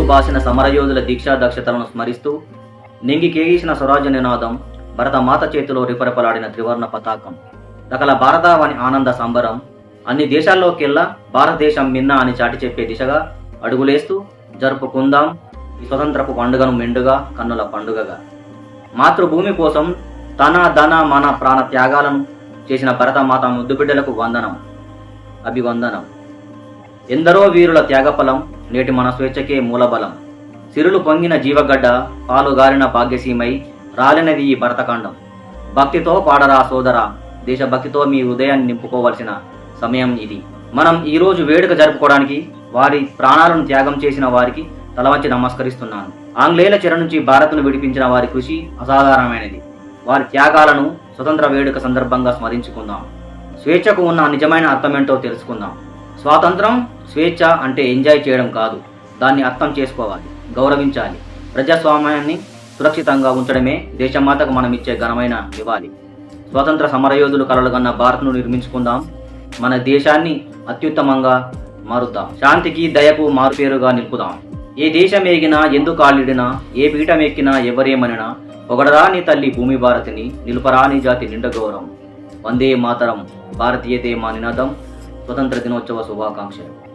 బాసిన సమరయోధుల దీక్షా దక్షతలను స్మరిస్తూ నింగి స్వరాజ్య నినాదం భరత మాత చేతిలో రిపరపలాడిన త్రివర్ణ పతాకం సకల భారతావని ఆనంద సంబరం అన్ని దేశాల్లోకెల్లా భారతదేశం మిన్న అని చాటి చెప్పే దిశగా అడుగులేస్తూ జరుపుకుందాం ఈ స్వతంత్రపు పండుగను మెండుగా కన్నుల పండుగగా. మాతృభూమి కోసం తన ధన మన ప్రాణ త్యాగాలను చేసిన భరతమాత ముద్దుబిడ్డలకు వందనం అభివందనం. ఎందరో వీరుల త్యాగఫలం నేటి మన స్వేచ్ఛకే మూలబలం. సిరులు పొంగిన జీవగడ్డ పాలుగారిన భాగ్యసీమై రాలినది ఈ భరతకాండం. భక్తితో పాడరా సోదర దేశభక్తితో మీ ఉదయాన్ని నింపుకోవలసిన సమయం ఇది. మనం ఈరోజు వేడుక జరుపుకోవడానికి వారి ప్రాణాలను త్యాగం చేసిన వారికి తలవంచి నమస్కరిస్తున్నాను. ఆంగ్లేయుల చెర నుంచి భారత్ను విడిపించిన వారి కృషి అసాధారణమైనది. వారి త్యాగాలను స్వతంత్ర వేడుక సందర్భంగా స్మరించుకుందాం. స్వేచ్ఛకు ఉన్న నిజమైన అర్థమేంటో తెలుసుకుందాం. స్వాతంత్రం స్వేచ్ఛ అంటే ఎంజాయ్ చేయడం కాదు. దాన్ని అర్థం చేసుకోవాలి గౌరవించాలి. ప్రజాస్వామ్యాన్ని సురక్షితంగా ఉంచడమే దేశమాతకు మనం ఇచ్చే ఘనమైన ఇవ్వాలి స్వతంత్ర సమరయోధులు కలలుగన్న భారత్ను నిర్మించుకుందాం. మన దేశాన్ని అత్యుత్తమంగా మారుద్దాం. శాంతికి దయకు మారుపేరుగా నిలుపుదాం. ఏ దేశం ఎగినా ఎందుకు కాళ్ళిడినా ఏ పీఠం ఎక్కినా ఎవరేమనినా పొగడరాని తల్లి భూమి భారతిని నిలుపరాని జాతి నిండ గౌరవం. వందే మాతరం భారతీయతే మా నినాదం. ಸ್ವಾತಂತ್ರ್ಯ ದಿನೋತ್ಸವ ಶುಭಾಕಾಂಕ್ಷೆಗಳು